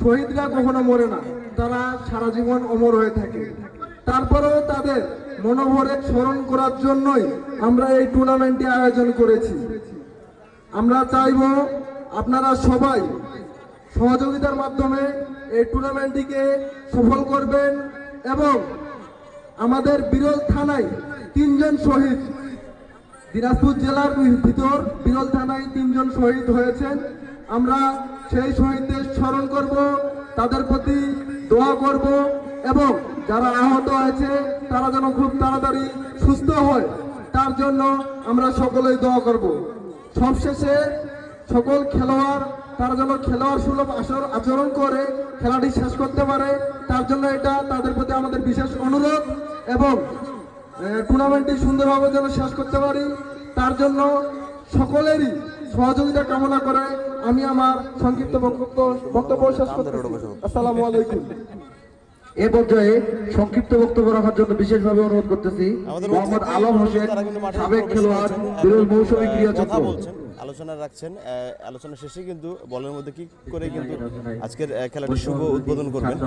শহীদরা কখনো মরে না, তারা সারা জীবন অমর হয়ে থাকে। তারপরেও তাদের মনোভরে স্মরণ করার জন্যই আমরা এই টুর্নামেন্টটি আয়োজন করেছি। আমরা চাইব আপনারা সবাই সহযোগিতার মাধ্যমে এই টুর্নামেন্টটিকে সফল করবেন এবং আমাদের বিরল থানায় তিনজন শহীদ, দিনাজপুর জেলার ভিতর বিরল থানায় তিনজন শহীদ হয়েছেন। আমরা সেই শহীদদের স্মরণ করব, তাদের প্রতি দোয়া করব এবং যারা আহত হয়েছে তারা যেন খুব তাড়াতাড়ি সুস্থ হয়, তার জন্য আমরা সকলেই দোয়া করব। সবশেষে সকল খেলোয়াড়, তারা যেন খেলোয়াড় সুলভ আসর আচরণ করে, খেলাটি শেষ করতে পারে, তার জন্য এটা তাদের প্রতি আমাদের বিশেষ অনুরোধ এবং টুর্নামেন্টটি সুন্দরভাবে যেন শেষ করতে পারি, তার জন্য সকলেরই সহযোগিতা কামনা করে আমি আমার সংক্ষিপ্ত বক্তব্য বক্তব্য শেষ করতে আসসালামু আলাইকুম। এ পর্যায়ে সংক্ষিপ্ত বক্তব্য রাখার জন্য বিশেষভাবে অনুরোধ করতেছি। আমাদের মোহাম্মদ আলম হোসেন সাবেক খেলোয়াড় বিরল মৌসুমী কথা চক্র। আলোচনা রাখছেন আলোচনা শেষে কিন্তু বলের মধ্যে কি করে কিন্তু আজকের খেলাটি শুভ উদ্বোধন করবেন?